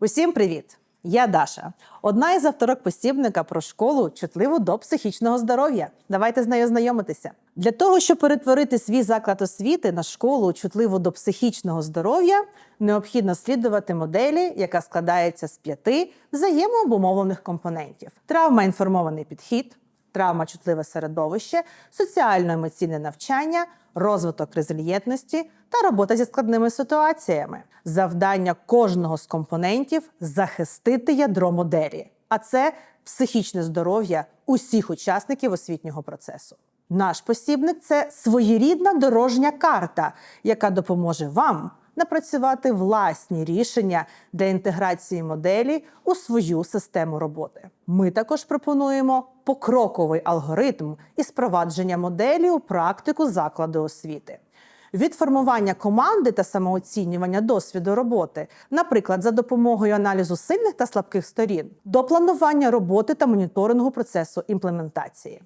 Усім привіт! Я Даша, одна із авторок посібника про школу чутливу до психічного здоров'я. Давайте з нею знайомитися. Для того, щоб перетворити свій заклад освіти на школу чутливу до психічного здоров'я, необхідно слідувати моделі, яка складається з п'яти взаємообумовлених компонентів: травма інформований підхід, травмочутливе середовище, соціально-емоційне навчання, розвиток резильєтності та робота зі складними ситуаціями. Завдання кожного з компонентів захистити ядро моделі, а це психічне здоров'я усіх учасників освітнього процесу. Наш посібник це своєрідна дорожня карта, яка допоможе вам напрацювати власні рішення для інтеграції моделі у свою систему роботи. Ми також пропонуємо покроковий алгоритм із впровадження моделі у практику закладу освіти. Від формування команди та самооцінювання досвіду роботи, наприклад, за допомогою аналізу сильних та слабких сторін, до планування роботи та моніторингу процесу імплементації.